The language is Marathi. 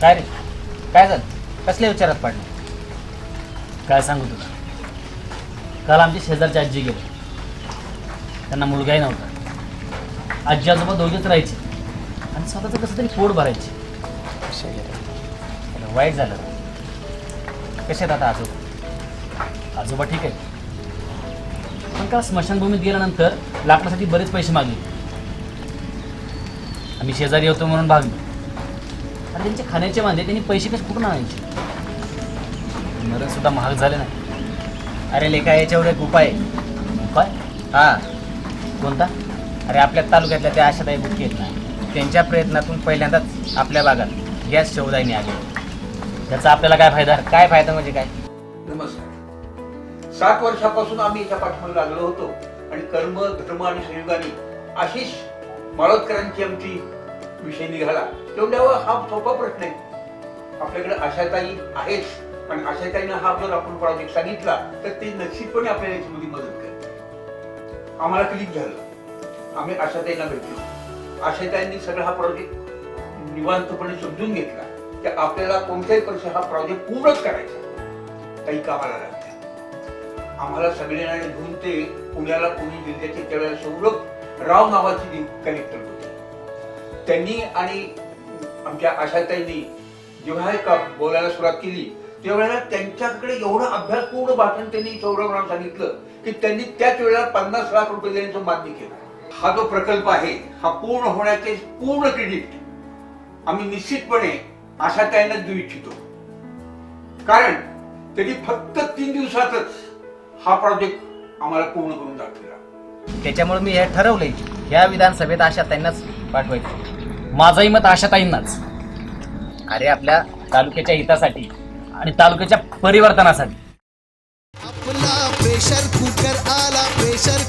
काय रे? काय झालं? कसल्या विचारात पडलं? काय सांगू तुला? काल आमची शेजारची आजी गेली. त्यांना मुलगाही नव्हता. आजी आजोबा दोघेच राहायचे. आणि स्वतःचं कसं तरी पोट भरायचे. त्याला वाईट झालं. कसे आहेत आता आजोबा? आजोबा ठीक आहे पण काल स्मशानभूमीत गेल्यानंतर लाकडासाठी बरेच पैसे मागले. आम्ही शेजारी होतो म्हणून भागलो. आणि त्यांचे खाण्याचे वांदे त्यांनी पैसे कसे कुठून आणायचे? मरण सुद्धा महाग झाले नाही. अरे लेखा याच्यावर एक उपाय उपाय? हा. कोणता? अरे आपल्या तालुक्यातल्या त्या आशाताई बुटके आहेत ना त्यांच्या प्रयत्नातून पहिल्यांदाच आपल्या भागात गॅस शोधायने आले. त्याचा आपल्याला काय फायदा? काय फायदा म्हणजे काय? नमस्कार. सात वर्षापासून आम्ही याच्या पाठीमागे लागलो होतो आणि कर्म धर्म आणि संयोगाने आशिष माळोदकरांची आमची विषय निघाला. तेवढ्यावर हा सोपा प्रश्न आहे. आपल्याकडे आशाताई आहेच पण आशाताईनं हा जर आपण प्रोजेक्ट सांगितला तर ते निश्चितपणे आपल्याला याच्यामध्ये मदत करते आम्हाला क्लिक झालं. आम्ही आशाताईंना भेटलो. आशाताईंनी सगळा हा प्रोजेक्ट निवांतपणे समजून घेतला की आपल्याला कोणत्याही पैसे हा प्रोजेक्ट पूर्णच करायचा काही कामाला लागते आम्हाला सगळ्यांना घेऊन ते पुण्याला पुणे जिल्ह्याचे त्यावेळेला सौरभ राव नावाची कलेक्टर होते. त्यांनी आणि आमच्या आशाताईंनी जेव्हा हे बोलायला सुरुवात केली त्यावेळेला त्यांच्याकडे एवढा अभ्यासपूर्ण भाषण त्यांनी सौरभराव सांगितलं की त्यांनी त्याच वेळेला पन्नास लाख रुपये देण्याचं मान्य केलं. हा जो प्रकल्प आहे हा पूर्ण होण्याचे पूर्ण क्रेडिट आम्ही निश्चितपणे आशाताईंनाच देऊ इच्छितो. कारण त्यांनी फक्त तीन दिवसातच हा प्रोजेक्ट आम्हाला पूर्ण करून दाखवला. त्याच्यामुळे मी हे ठरवले ह्या विधानसभेत आशाताईंनाच पाठवायचं. माझंही मत आशाताईंनाच. अरे आपल्या तालुक्याच्या हितासाठी आणि तालुक्याच्या परिवर्तनासाठी. आपला प्रेशर कुकर आला प्रेशर